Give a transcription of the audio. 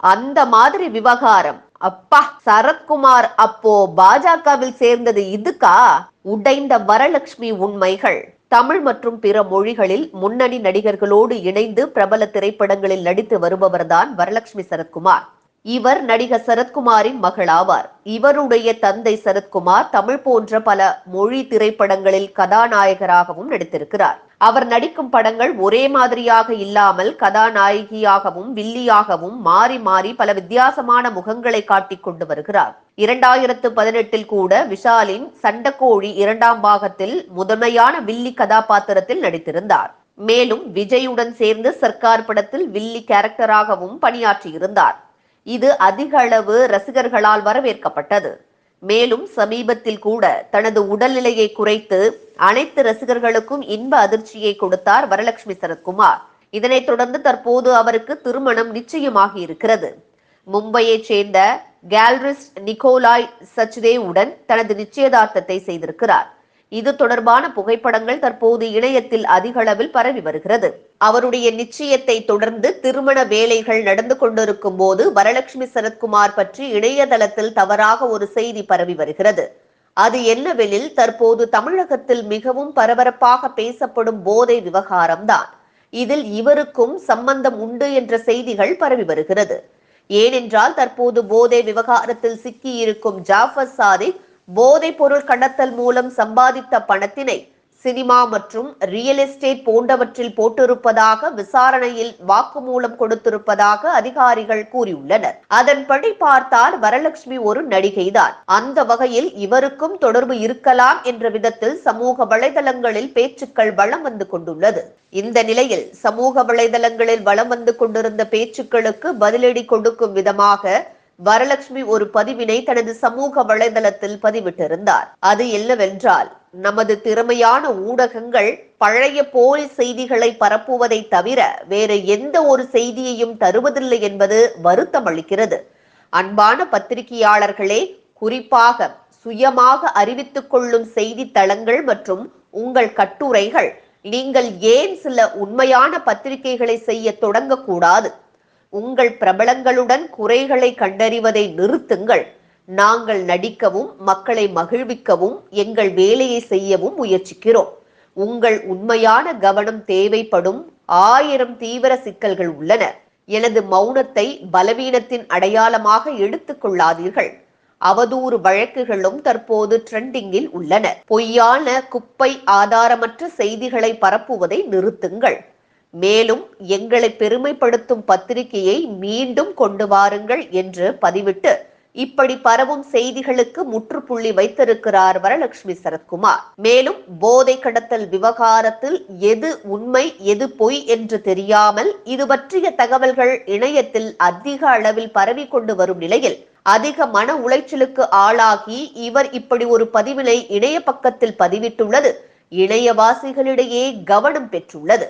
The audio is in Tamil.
அந்த மாதிரி விவகாரம். அப்பா சரத்குமார் அப்போ பாஜகவில் சேர்ந்தது இதுக்கா? உடைந்த வரலட்சுமி உண்மைகள். தமிழ் மற்றும் பிற மொழிகளில் முன்னணி நடிகர்களோடு இணைந்து பிரபல திரைப்படங்களில் நடித்து வருபவர்தான் வரலட்சுமி சரத்குமார். இவர் நடிகர் சரத்குமாரின் மகளாவார். இவருடைய தந்தை சரத்குமார் தமிழ் போன்ற பல மொழி திரைப்படங்களில் கதாநாயகராகவும் நடித்திருக்கிறார். அவர் நடிக்கும் படங்கள் ஒரே மாதிரியாக இல்லாமல் கதாநாயகியாகவும் வில்லியாகவும் மாறி மாறி பல வித்தியாசமான முகங்களை காட்டிக் கொண்டு வருகிறார். இரண்டாயிரத்து பதினெட்டில் கூட விஷாலின் சண்டக்கோழி இரண்டாம் பாகத்தில் முதன்மையான வில்லி கதாபாத்திரத்தில் நடித்திருந்தார். மேலும் விஜயுடன் சேர்ந்து சர்க்கார் படத்தில் வில்லி கேரக்டராகவும் பணியாற்றியிருந்தார். இது அதிக அளவு ரசிகர்களால் வரவேற்கப்பட்டது. மேலும் சமீபத்தில் கூட தனது உடல்நிலையை குறைத்து அனைத்து ரசிகர்களுக்கும் இன்ப அதிர்ச்சியை கொடுத்தார் வரலட்சுமி சரத்குமார். இதனைத் தொடர்ந்து தற்போது அவருக்கு திருமணம் நிச்சயமாகி இருக்கிறது. மும்பையைச் சேர்ந்த கேல்ரிஸ்ட் நிக்கோலாய் சச்தேவுடன் தனது நிச்சயதார்த்தத்தை செய்திருக்கிறார். இது தொடர்பான புகைப்படங்கள் தற்போது இணையத்தில் அதிக அளவில் பரவி வருகிறது. அவருடைய நிச்சயத்தை தொடர்ந்து திருமண வேலைகள் நடந்து கொண்டிருக்கும் போது வரலட்சுமி சரத்குமார் பற்றி இணையதளத்தில் தவறாக ஒரு செய்தி பரவி வருகிறது. அது என்னவெனில் தற்போது தமிழகத்தில் மிகவும் பரபரப்பாக பேசப்படும் போதை விவகாரம்தான். இதில் இவருக்கும் சம்பந்தம் உண்டு என்ற செய்திகள் பரவி வருகிறது. ஏனென்றால் தற்போது போதை விவகாரத்தில் சிக்கியிருக்கும் ஜாஃபர் சாதிக் போதைப் பொருள் கடத்தல் மூலம் சம்பாதித்த பணத்தினை சினிமா மற்றும் ரியல் எஸ்டேட் போன்றவற்றில் போட்டிருப்பதாக விசாரணையில் வாக்குமூலம் கொடுத்திருப்பதாக அதிகாரிகள் கூறியுள்ளனர். அதன்படி பார்த்தால் வரலட்சுமி ஒரு நடிகைதான். அந்த வகையில் இவருக்கும் தொடர்பு இருக்கலாம் என்ற விதத்தில் சமூக வலைதளங்களில் பேச்சுக்கள் வளம் வந்து கொண்டுள்ளது. இந்த நிலையில் சமூக வலைதளங்களில் வளம் வந்து கொண்டிருந்த பேச்சுக்களுக்கு பதிலடி கொடுக்கும் விதமாக வரலட்சுமி ஒரு பதிவினை தனது சமூக வலைதளத்தில் பதிவிட்டிருந்தார். அது என்னவென்றால் நமது திறமையான ஊடகங்கள் பழைய போலி செய்திகளை பரப்புவதை தவிர வேறு எந்த ஒரு செய்தியையும் தருவதில்லை என்பது வருத்தம் அளிக்கிறது. அன்பான பத்திரிகையாளர்களே குறிப்பாக சுயமாக அறிவித்துக் கொள்ளும் செய்தித்தளங்கள் மற்றும் உங்கள் கட்டுரைகள் நீங்கள் ஏன் சில உண்மையான பத்திரிகைகளை செய்ய தொடங்கக்கூடாது? உங்கள் பிரபலங்களுடன் குறைகளை கண்டறிவதை நிறுத்துங்கள். நாங்கள் நடிக்கவும் மக்களை மகிழ்விக்கவும் எங்கள் வேலையை செய்யவும் முயற்சிக்கிறோம். உங்கள் உண்மையான கவனம் தேவைப்படும் ஆயிரம் தீவிர சிக்கல்கள் உள்ளன. எனது மௌனத்தை பலவீனத்தின் அடையாளமாக எடுத்துக்கொள்ளாதீர்கள் அவதூறு வழக்குகளும் தற்போது ட்ரெண்டிங்கில் உள்ளன. பொய்யான குப்பை ஆதாரமற்ற செய்திகளை பரப்புவதை நிறுத்துங்கள். மேலும் எங்களை பெருமைப்படுத்தும் பத்திரிகையை மீண்டும் கொண்டு வாருங்கள் என்று பதிவிட்டு இப்படி பரவும் செய்திகளுக்கு முற்றுப்புள்ளி வைத்திருக்கிறார் வரலட்சுமி சரத்குமார். மேலும் போதை கடத்தல் விவகாரத்தில் எது உண்மை எது பொய் என்று தெரியாமல் இது பற்றிய தகவல்கள் இணையத்தில் அதிக அளவில் பரவி கொண்டு வரும் நிலையில் அதிக மன உளைச்சலுக்கு ஆளாகி இவர் இப்படி ஒரு பதிவினை இணைய பக்கத்தில் பதிவிட்டுள்ளது. இணையவாசிகளிடையே கவனம் பெற்றுள்ளது.